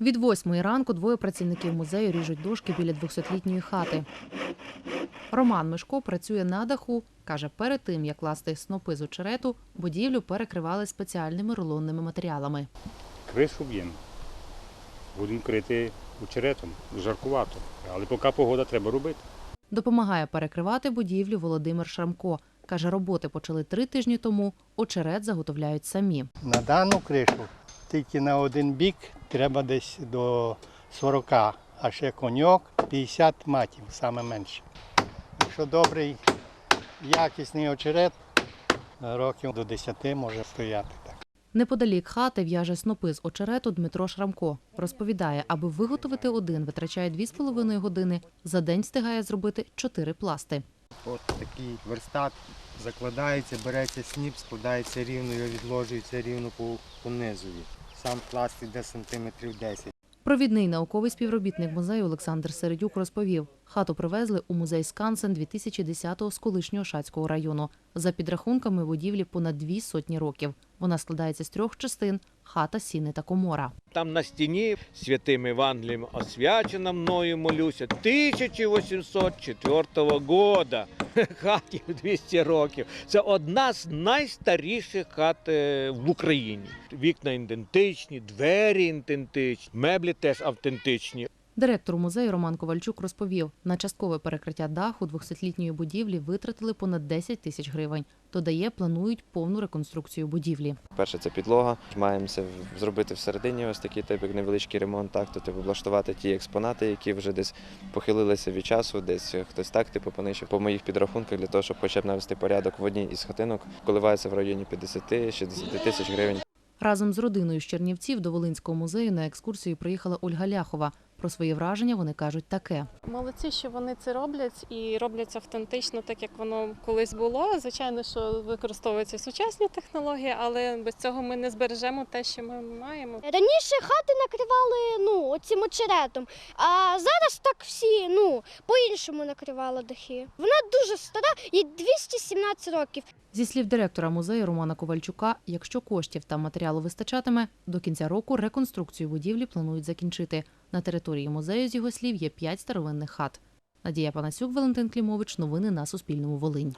Від восьмої ранку двоє працівників музею ріжуть дошки біля 200-літньої хати. Роман Мишко працює на даху. Каже, перед тим, як класти снопи з очерету, будівлю перекривали спеціальними рулонними матеріалами. Кришу б'ємо. Будемо крити очеретом, жаркувато. Але поки погода треба робити. Допомагає перекривати будівлю Володимир Шрамко. Каже, роботи почали три тижні тому. Очерет заготовляють самі. На дану кришу тільки на один бік треба десь до 40, а ще коньок 50 матів, саме менше. Якщо добрий, якісний очерет, років до 10 може стояти. Неподалік хати в'яже снопи з очерету Дмитро Шрамко. Розповідає, аби виготовити один, витрачає 2,5 години. За день встигає зробити чотири пласти. От такий верстат закладається, береться сніп, складається рівно і відложується рівно по, по низові. Сам пласт йде сантиметрів 10. Провідний науковий співробітник музею Олександр Середюк розповів, хату привезли у музей Скансен 2010-го з колишнього Шацького району. За підрахунками будівлі понад дві сотні років. Вона складається з трьох частин – хата, сіни та комора. Там на стіні святим Євангелієм освячена мною молюся 1804 года. Хаті 200 років. Це одна з найстаріших хат е, в Україні. Вікна ідентичні, двері ідентичні, меблі теж автентичні. Директор музею Роман Ковальчук розповів, на часткове перекриття даху 200-літньої будівлі витратили понад 10 тисяч гривень. Додає, планують повну реконструкцію будівлі. Перше це підлога. Маємося зробити всередині ось такий тип, як невеличкий ремонт, так, то типу, облаштувати ті експонати, які вже десь похилилися від часу, десь хтось так типу понищив. По моїх підрахунках для того, щоб хоча б навести порядок в одній із хатинок, коливається в районі 50-60 тисяч гривень. Разом з родиною з Чернівців до Волинського музею на екскурсію приїхала Ольга Ляхова. Про свої враження вони кажуть таке. Молодці, що вони це роблять і роблять автентично, так як воно колись було. Звичайно, що використовуються сучасні технології, але без цього ми не збережемо те, що ми маємо. Раніше хати накривали ну, оцим очеретом, а зараз так всі ну, по-іншому накривали дахи. Вона дуже стара, їй 217 років. Зі слів директора музею Романа Ковальчука, якщо коштів та матеріалу вистачатиме, до кінця року реконструкцію будівлі планують закінчити. На території музею, з його слів, є п'ять старовинних хат. Надія Панасюк, Валентин Клімович. Новини на Суспільному. Волинь.